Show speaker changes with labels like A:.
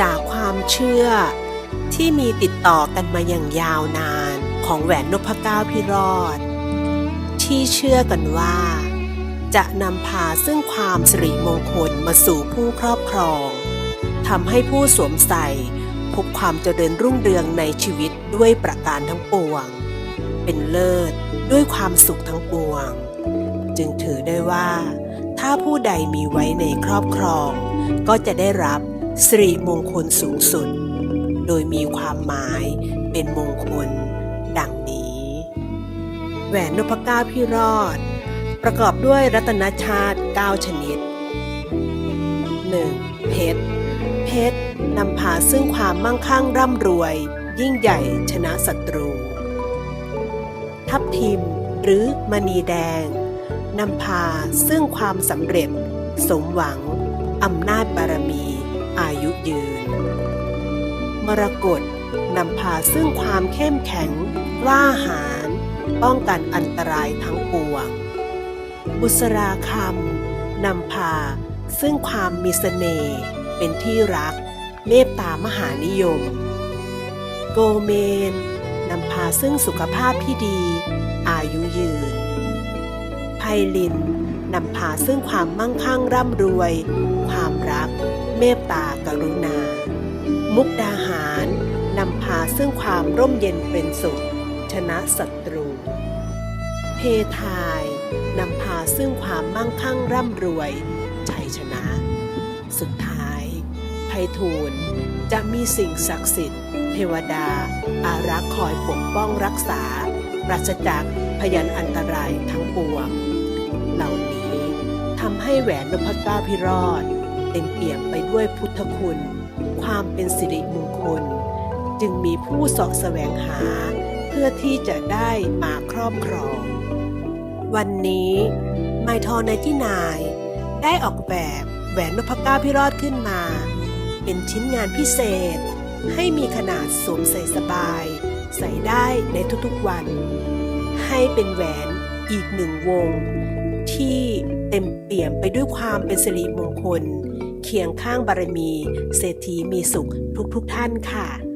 A: จากความเชื่อ ที่มีติดต่อกันมาอย่างยาวนานของแหวนนพเก้าพิรอด ที่เชื่อกันว่า จะนำพาซึ่งความสิริมงคลมาสู่ผู้ครอบครองทำให้ผู้สวมใส่พบความเจริญรุ่งเรืองในชีวิตด้วยประการทั้งปวง เป็นเลิศด้วยความสุขทั้งปวง จึงถือได้ว่า ถ้าผู้ใดมีไว้ในครอบครอง ก็จะได้รับ สิริมงคลสูงสุด โดยมีความหมายเป็นมงคล ดังนี้ แหวนนพเก้าพิรอด ประกอบด้วยรัตนชาติ 9 ชนิด 1. เพชร เพชรนำพาซึ่งความมั่งคั่งร่ำรวย ยิ่งใหญ่ชนะศัตรู ทับทิมหรือมณีแดงนำพาซึ่งความสำเร็จ สมหวังอำนาจบารมี อายุยืน มรกตนำพาซึ่งความเข้มแข็งกล้าหาญป้องกันอันตรายทั้งปวง บุษราคำนำพาซึ่งความมีเสน่ห์เป็นที่รัก เมตตามหานิยม โกเมนนำพาซึ่งสุขภาพที่ดี อายุยืน ไพลินนำพาซึ่งความมั่งคั่งร่ำรวย ความรัก เมตตากรุณา มุกดาหารนำพาซึ่งความร่มเย็นเป็นสุข ชนะศัตรู เพทายนำพาซึ่งความมั่งคั่งร่ำรวยชัยชนะ สุดท้ายไพฑูรย์จะมีสิ่งศักดิ์สิทธิ์ เทวดา อารักษ์คอยปกป้องรักษา ปราศจากพยันอันตรายทั้งปวง เหล่านี้ทำให้แหวนนพเก้าพิรอด เต็มเปี่ยมไปด้วยพุทธคุณ ความเป็นสิริมงคล จึงมีผู้สาะแสวงหา เพื่อที่จะได้มาครอบครอง วันนี้ไมทอในที่นาย ได้ออกแบบแหวนนพเก้าพิรอดขึ้นมา เป็นชิ้นงานพิเศษ ให้มีขนาดสวมใส่สบาย ใส่ได้ในทุกๆวัน ให้เป็นแหวนอีกหนึ่งวง ที่เต็มเปี่ยมไปด้วยความเป็นสิริมงคล เคียงข้างบารมี เศรษฐีมีสุขทุกๆท่านค่ะ